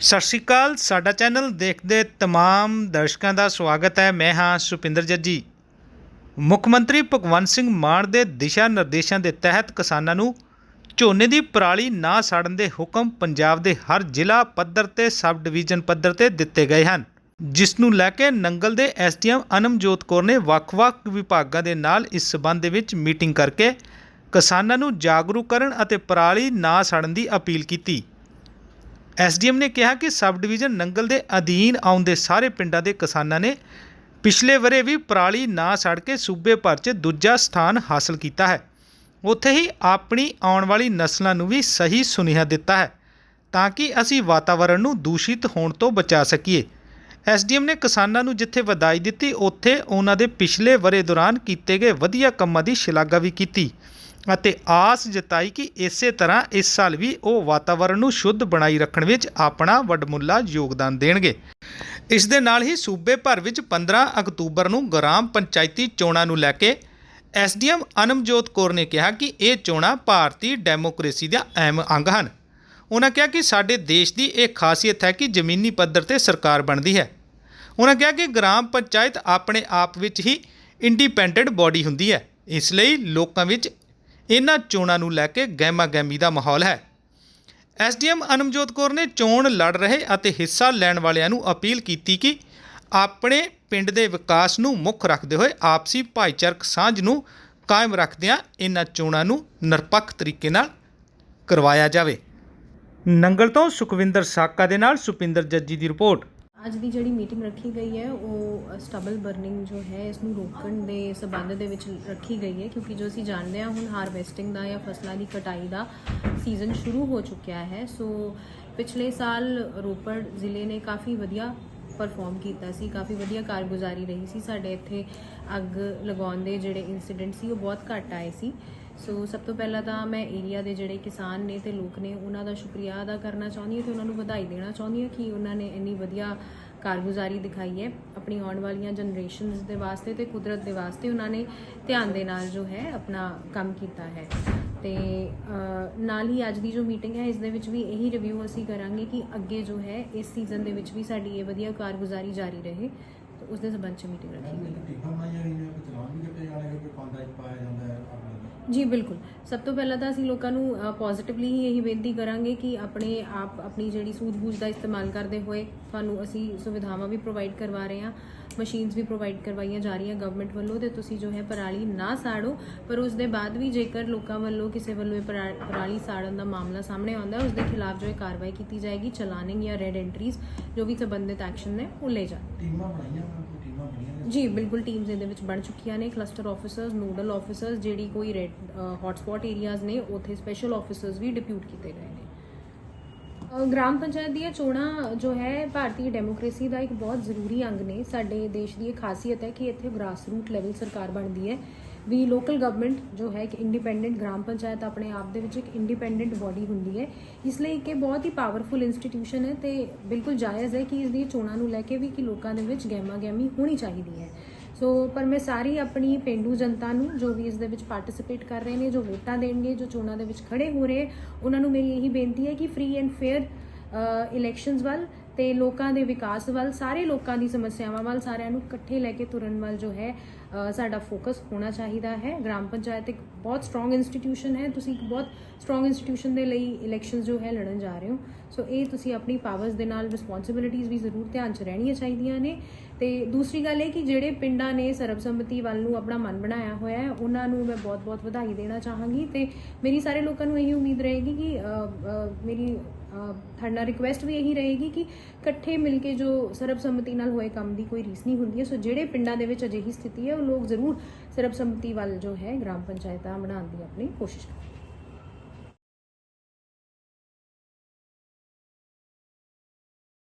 ਸਤਿ ਸ਼੍ਰੀ ਅਕਾਲ, ਸਾਡਾ ਚੈਨਲ ਦੇਖਦੇ ਤਮਾਮ ਦਰਸ਼ਕਾਂ ਦਾ ਸਵਾਗਤ ਹੈ। ਮੈਂ ਹਾਂ ਸੁਪਿੰਦਰ ਜੱਜੀ। ਮੁੱਖ ਮੰਤਰੀ ਭਗਵੰਤ ਸਿੰਘ ਮਾਨ ਦੇ ਦਿਸ਼ਾ ਨਿਰਦੇਸ਼ਾਂ ਦੇ ਤਹਿਤ ਕਿਸਾਨਾਂ ਨੂੰ ਝੋਨੇ ਦੀ ਪਰਾਲੀ ਨਾ ਸਾੜਨ ਦੇ ਹੁਕਮ ਪੰਜਾਬ ਦੇ ਹਰ ਜ਼ਿਲ੍ਹਾ ਪੱਧਰ ਤੇ ਸਬ ਡਿਵੀਜ਼ਨ ਪੱਧਰ ਤੇ ਦਿੱਤੇ ਗਏ ਹਨ। ਜਿਸ ਨੂੰ ਲੈ ਕੇ ਨੰਗਲ ਦੇ ਐਸਡੀਐਮ ਅਨਮਜੋਤ ਕੌਰ ਨੇ ਵੱਖ-ਵੱਖ ਵਿਭਾਗਾਂ ਦੇ ਨਾਲ ਇਸ ਸਬੰਧ ਦੇ ਵਿੱਚ ਮੀਟਿੰਗ ਕਰਕੇ ਕਿਸਾਨਾਂ ਨੂੰ ਜਾਗਰੂਕ ਕਰਨ ਅਤੇ ਪਰਾਲੀ ਨਾ ਸਾੜਨ ਦੀ ਅਪੀਲ ਕੀਤੀ। ਐਸਡੀਐਮ ਨੇ ਕਿਹਾ ਕਿ ਸਬ ਡਿਵੀਜ਼ਨ ਨੰਗਲ ਦੇ ਅਧੀਨ ਆਉਂਦੇ ਸਾਰੇ ਪਿੰਡਾਂ ਦੇ ਕਿਸਾਨਾਂ ਨੇ ਪਿਛਲੇ ਵਰੇ ਵੀ ਪਰਾਲੀ ਨਾ ਸੜ ਕੇ ਸੂਬੇ ਭਰ 'ਚ ਦੂਜਾ ਸਥਾਨ ਹਾਸਲ ਕੀਤਾ ਹੈ। ਉੱਥੇ ਹੀ ਆਪਣੀ ਆਉਣ ਵਾਲੀ ਨਸਲਾਂ ਨੂੰ ਵੀ ਸਹੀ ਸੁਨੇਹਾ ਦਿੱਤਾ ਹੈ ਤਾਂ ਕਿ ਅਸੀਂ ਵਾਤਾਵਰਣ ਨੂੰ ਦੂਸ਼ਿਤ ਹੋਣ ਤੋਂ ਬਚਾ ਸਕੀਏ। ਐਸਡੀਐਮ ਨੇ ਕਿਸਾਨਾਂ ਨੂੰ ਜਿੱਥੇ ਵਧਾਈ ਦਿੱਤੀ, ਉੱਥੇ ਉਹਨਾਂ ਦੇ ਪਿਛਲੇ ਵਰੇ ਦੌਰਾਨ ਕੀਤੇ ਗਏ ਵਧੀਆ ਕੰਮਾਂ ਦੀ ਸ਼ਲਾਘਾ ਵੀ ਕੀਤੀ। ਅਤੇ ਆਸ ਜਤਾਈ ਕਿ ਇਸੇ ਤਰ੍ਹਾਂ ਇਸ ਸਾਲ ਵੀ ਉਹ ਵਾਤਾਵਰਣ ਨੂੰ ਸ਼ੁੱਧ ਬਣਾਈ ਰੱਖਣ ਵਿੱਚ ਆਪਣਾ ਵੱਡਮੁੱਲਾ ਯੋਗਦਾਨ ਦੇਣਗੇ। ਇਸ ਦੇ ਨਾਲ ਹੀ ਸੂਬੇ ਭਰ ਵਿੱਚ 15 ਅਕਤੂਬਰ ਨੂੰ ਗ੍ਰਾਮ ਪੰਚਾਇਤੀ ਚੋਣਾਂ ਨੂੰ ਲੈ ਕੇ ਐਸਡੀਐਮ ਅਨਮਜੋਤ ਕੌਰ ਨੇ ਕਿਹਾ ਕਿ ਇਹ ਚੋਣਾਂ ਭਾਰਤੀ ਡੈਮੋਕ੍ਰੇਸੀ ਦਾ ਅਹਿਮ ਅੰਗ ਹਨ। ਉਹਨਾਂ ਕਿਹਾ ਕਿ ਸਾਡੇ ਦੇਸ਼ ਦੀ ਇਹ ਖਾਸੀਅਤ ਹੈ ਕਿ ਜ਼ਮੀਨੀ ਪੱਧਰ ਤੇ ਸਰਕਾਰ ਬਣਦੀ ਹੈ। ਉਹਨਾਂ ਕਿਹਾ ਕਿ ਗ੍ਰਾਮ ਪੰਚਾਇਤ ਆਪਣੇ ਆਪ ਵਿੱਚ ਹੀ ਇੰਡੀਪੈਂਡੈਂਟ ਬਾਡੀ ਹੁੰਦੀ ਹੈ। ਇਸ ਲਈ ਲੋਕਾਂ ਵਿੱਚ ਇਹਨਾਂ ਚੋਣਾਂ ਨੂੰ ਲੈ ਕੇ ਗਹਿਮਾ ਗਹਿਮੀ ਦਾ ਮਾਹੌਲ ਹੈ। ਐਸਡੀਐਮ ਅਨਮਜੋਤ ਕੌਰ ਨੇ ਚੋਣ ਲੜ ਰਹੇ ਅਤੇ ਹਿੱਸਾ ਲੈਣ ਵਾਲਿਆਂ ਨੂੰ ਅਪੀਲ ਕੀਤੀ ਕਿ ਆਪਣੇ ਪਿੰਡ ਦੇ ਵਿਕਾਸ ਨੂੰ ਮੁੱਖ ਰੱਖਦੇ ਹੋਏ ਆਪਸੀ ਭਾਈਚਾਰਕ ਸਾਂਝ ਨੂੰ ਕਾਇਮ ਰੱਖਦਿਆਂ ਇਹਨਾਂ ਚੋਣਾਂ ਨੂੰ ਨਿਰਪੱਖ ਤਰੀਕੇ ਨਾਲ ਕਰਵਾਇਆ ਜਾਵੇ। ਨੰਗਲ ਤੋਂ ਸੁਖਵਿੰਦਰ ਸਾਕਾ ਦੇ ਨਾਲ ਸੁਪਿੰਦਰ ਜੱਜੀ ਦੀ ਰਿਪੋਰਟ। ਅੱਜ ਦੀ ਜਿਹੜੀ ਮੀਟਿੰਗ ਰੱਖੀ ਗਈ ਹੈ, ਉਹ ਸਟਬਲ ਬਰਨਿੰਗ ਜੋ ਹੈ ਇਸ ਨੂੰ ਰੋਕਣ ਦੇ ਸਬੰਧ ਦੇ ਵਿੱਚ ਰੱਖੀ ਗਈ ਹੈ, ਕਿਉਂਕਿ ਜੋ ਅਸੀਂ ਜਾਣਦੇ ਹਾਂ, ਹੁਣ ਹਾਰਵੈਸਟਿੰਗ ਦਾ ਜਾਂ ਫਸਲਾਂ ਦੀ ਕਟਾਈ ਦਾ ਸੀਜ਼ਨ ਸ਼ੁਰੂ ਹੋ ਚੁੱਕਿਆ ਹੈ। ਸੋ ਪਿਛਲੇ ਸਾਲ ਰੋਪੜ ਜ਼ਿਲ੍ਹੇ ਨੇ ਕਾਫੀ ਵਧੀਆ ਪਰਫਾਰਮ ਕੀਤਾ ਸੀ, ਕਾਫੀ ਵਧੀਆ ਕਾਰਗੁਜ਼ਾਰੀ ਰਹੀ ਸੀ। ਸਾਡੇ ਇੱਥੇ ਅੱਗ ਲਗਾਉਣ ਦੇ ਜਿਹੜੇ ਇਨਸੀਡੈਂਟ ਸੀ, ਉਹ ਬਹੁਤ ਘੱਟ ਆਏ ਸੀ। ਸੋ ਸਭ ਤੋਂ ਪਹਿਲਾਂ ਤਾਂ ਮੈਂ ਏਰੀਆ ਦੇ ਜਿਹੜੇ ਕਿਸਾਨ ਨੇ ਤੇ ਲੋਕ ਨੇ, ਉਹਨਾਂ ਦਾ ਸ਼ੁਕਰੀਆ ਅਦਾ ਕਰਨਾ ਚਾਹੁੰਦੀ ਹਾਂ ਤੇ ਉਹਨਾਂ ਨੂੰ ਵਧਾਈ ਦੇਣਾ ਚਾਹੁੰਦੀ ਹਾਂ ਕਿ ਉਹਨਾਂ ਨੇ ਇੰਨੀ ਵਧੀਆ ਕਾਰਗੁਜ਼ਾਰੀ ਦਿਖਾਈ ਹੈ ਆਪਣੀ ਆਉਣ ਵਾਲੀਆਂ ਜਨਰੇਸ਼ਨਸ ਦੇ ਵਾਸਤੇ ਤੇ ਕੁਦਰਤ ਦੇ ਵਾਸਤੇ ਉਹਨਾਂ ਨੇ ਧਿਆਨ ਦੇ ਨਾਲ ਜੋ ਹੈ ਆਪਣਾ ਕੰਮ ਕੀਤਾ ਹੈ। ਤੇ ਨਾਲ ਹੀ ਅੱਜ ਦੀ ਜੋ ਮੀਟਿੰਗ ਹੈ, ਇਸ ਦੇ ਵਿੱਚ ਵੀ ਇਹੀ ਰਿਵਿਊ ਅਸੀਂ ਕਰਾਂਗੇ ਕਿ ਅੱਗੇ ਜੋ ਹੈ, ਇਸ ਸੀਜ਼ਨ ਦੇ ਵਿੱਚ ਵੀ ਸਾਡੀ ਇਹ ਵਧੀਆ ਕਾਰਗੁਜ਼ਾਰੀ ਜਾਰੀ ਰਹੇ ਤੇ ਉਸ ਦੇ ਸਬੰਧ ਚ ਮੀਟਿੰਗ ਰੱਖੀ ਗਈ ਜੀ ਬਿਲਕੁਲ। ਸਭ ਤੋਂ ਪਹਿਲਾਂ ਤਾਂ ਅਸੀਂ ਲੋਕਾਂ ਨੂੰ ਪੋਜ਼ਿਟਿਵਲੀ ਹੀ ਇਹੀ ਬੇਨਤੀ ਕਰਾਂਗੇ ਕਿ ਆਪਣੇ ਆਪ ਆਪਣੀ ਜਿਹੜੀ ਸੂਝ-ਬੂਝ ਦਾ ਇਸਤੇਮਾਲ ਕਰਦੇ ਹੋਏ ਤੁਹਾਨੂੰ ਅਸੀਂ ਸੁਵਿਧਾਵਾਂ ਵੀ ਪ੍ਰੋਵਾਈਡ ਕਰਵਾ ਰਹੇ ਹਾਂ ਮਸ਼ੀਨਸ ਵੀ ਪ੍ਰੋਵਾਈਡ ਕਰਵਾਈਆਂ ਜਾ ਰਹੀਆਂ ਗਵਰਨਮੈਂਟ ਵੱਲੋਂ ਤੇ ਤੁਸੀਂ ਜੋ ਹੈ ਪਰਾਲੀ ਨਾ ਸਾੜੋ ਪਰ ਉਸ ਦੇ ਬਾਅਦ ਵੀ ਜੇਕਰ ਲੋਕਾਂ ਵੱਲੋਂ ਕਿਸੇ ਵੱਲੋਂ ਇਹ ਪਰਾ- ਪਰਾਲੀ ਸਾੜਨ ਦਾ ਮਾਮਲਾ ਸਾਹਮਣੇ ਆਉਂਦਾ ਉਸ ਦੇ ਖਿਲਾਫ ਜੋ ਹੈ ਕਾਰਵਾਈ ਕੀਤੀ ਜਾਏਗੀ ਚਲਾਨਿੰਗ ਜਾਂ ਰੈਡ ਐਂਟਰੀਜ਼ ਜੋ ਵੀ ਸੰਬੰਧਿਤ ਐਕਸ਼ਨ ਨੇ ਉਹ ਟੀਮਾਂ ਬਣਾਈਆਂ ਜੀ, ਬਿਲਕੁਲ ਟੀਮਸ ਇਹਦੇ ਵਿੱਚ ਬਣ ਚੁੱਕੀਆਂ ਨੇ। ਕਲਸਟਰ ਆਫੀਸਰਸ ਨੋਡਲ ਆਫੀਸਰਸ ਜਿਹੜੀ ਕੋਈ ਰੈਡ ਹੌਟਸਪੌਟ ਏਰੀਆਜ਼ ਨੇ, ਉੱਥੇ ਸਪੈਸ਼ਲ ਆਫੀਸਰਸ ਵੀ ਡਿਪਿਊਟ ਕੀਤੇ ਗਏ ਨੇ। ਗ੍ਰਾਮ ਪੰਚਾਇਤ ਦੀਆਂ ਚੋਣਾਂ ਜੋ ਹੈ, ਭਾਰਤੀ ਡੈਮੋਕ੍ਰੇਸੀ ਦਾ ਇੱਕ ਬਹੁਤ ਜ਼ਰੂਰੀ ਅੰਗ ਨੇ। ਸਾਡੇ ਦੇਸ਼ ਦੀ ਇਹ ਖਾਸੀਅਤ ਹੈ ਕਿ ਇੱਥੇ ਗ੍ਰਾਸ ਰੂਟ ਲੈਵਲ ਸਰਕਾਰ ਬਣਦੀ ਹੈ। ਵੀ ਲੋਕਲ ਗਵਰਨਮੈਂਟ ਜੋ ਹੈ ਇੱਕ ਇੰਡੀਪੈਂਡੈਂਟ ਗ੍ਰਾਮ ਪੰਚਾਇਤ ਆਪਣੇ ਆਪ ਦੇ ਵਿੱਚ ਇੱਕ ਇੰਡੀਪੈਂਡੈਂਟ ਬੋਡੀ ਹੁੰਦੀ ਹੈ ਇਸ ਲਈ ਕਿ ਬਹੁਤ ਹੀ ਪਾਵਰਫੁਲ ਇੰਸਟੀਟਿਊਸ਼ਨ ਹੈ ਤੇ ਬਿਲਕੁਲ ਜਾਇਜ਼ ਹੈ ਕਿ ਇਸ ਦੀ ਚੋਣਾਂ ਨੂੰ ਲੈ ਕੇ ਵੀ ਕਿ ਲੋਕਾਂ ਦੇ ਵਿੱਚ ਗਹਿਮਾ ਗਹਿਮੀ ਹੋਣੀ ਚਾਹੀਦੀ ਹੈ ਸੋ ਪਰ ਮੈਂ ਸਾਰੀ ਆਪਣੀ ਪਿੰਡੂ ਜਨਤਾ ਨੂੰ ਜੋ ਵੀ ਇਸ ਦੇ ਵਿੱਚ ਪਾਰਟਿਸਿਪੇਟ ਕਰ ਰਹੇ ਨੇ ਜੋ ਵੋਟਾਂ ਦੇਣਗੇ ਜੋ ਚੋਣਾਂ ਦੇ ਵਿੱਚ ਖੜੇ ਹੋ ਰਹੇ ਉਹਨਾਂ ਨੂੰ ਮੇਰੀ ਇਹੀ ਬੇਨਤੀ ਹੈ ਕਿ ਫ੍ਰੀ ਐਂਡ ਫੇਅਰ ਇਲੈਕਸ਼ਨਸ ਵੱਲ ਤੇ ਲੋਕਾਂ ਦੇ ਵਿਕਾਸ ਵੱਲ, ਸਾਰੇ ਲੋਕਾਂ ਦੀ ਸਮੱਸਿਆਵਾਂ ਵੱਲ, ਸਾਰਿਆਂ ਨੂੰ ਇਕੱਠੇ ਲੈ ਕੇ ਤੁਰਨ ਵੱਲ ਜੋ ਹੈ ਸਾਡਾ ਫੋਕਸ ਹੋਣਾ ਚਾਹੀਦਾ ਹੈ। ਗ੍ਰਾਮ ਪੰਚਾਇਤ ਇੱਕ ਬਹੁਤ ਸਟਰੋਂਗ ਇੰਸਟੀਟਿਊਸ਼ਨ ਹੈ। ਤੁਸੀਂ ਇੱਕ ਬਹੁਤ ਸਟਰੋਂਗ ਇੰਸਟੀਟਿਊਸ਼ਨ ਦੇ ਲਈ ਇਲੈਕਸ਼ਨਸ ਜੋ ਹੈ ਲੜਨ ਜਾ ਰਹੇ ਹੋ। ਸੋ ਇਹ ਤੁਸੀਂ ਆਪਣੀ ਪਾਵਰਸ ਦੇ ਨਾਲ ਰਿਸਪੌਂਸਿਬਿਲਿਟੀਆਂ ਵੀ ਜ਼ਰੂਰ ਧਿਆਨ 'ਚ ਰਹਿਣੀਆਂ ਚਾਹੀਦੀਆਂ ਨੇ। ਤੇ ਦੂਸਰੀ ਗੱਲ ਇਹ ਕਿ ਜਿਹੜੇ ਪਿੰਡਾਂ ਨੇ ਸਰਬਸੰਮਤੀ ਵੱਲ ਨੂੰ ਆਪਣਾ ਮਨ ਬਣਾਇਆ ਹੋਇਆ ਹੈ, ਉਹਨਾਂ ਨੂੰ ਮੈਂ ਬਹੁਤ-ਬਹੁਤ ਵਧਾਈ ਦੇਣਾ ਚਾਹਾਂਗੀ। ਤੇ ਮੇਰੀ ਸਾਰੇ ਲੋਕਾਂ ਨੂੰ ਇਹੀ ਉਮੀਦ ਰਹੇਗੀ ਕਿ ਮੇਰੀ ਤੁਹਾਡੇ ਨਾਲ ਰਿਕੁਐਸਟ ਵੀ ਇਹੀ ਰਹੇਗੀ ਕਿ ਇਕੱਠੇ ਮਿਲ ਕੇ ਜੋ ਸਰਬਸੰਮਤੀ ਨਾਲ ਹੋਏ ਕੰਮ ਦੀ ਕੋਈ ਰੀਸ ਨਹੀਂ ਹੁੰਦੀ ਹੈ। ਸੋ ਜਿਹੜੇ ਪਿੰਡਾਂ ਦੇ ਵਿੱਚ ਅਜਿਹੀ ਸਥਿਤੀ ਹੈ, ਉਹ ਲੋਕ ਜ਼ਰੂਰ ਸਰਬਸੰਮਤੀ ਵੱਲ ਜੋ ਹੈ ਗ੍ਰਾਮ ਪੰਚਾਇਤਾਂ ਬਣਾਉਣ ਦੀ ਆਪਣੀ ਕੋਸ਼ਿਸ਼ ਕਰਨ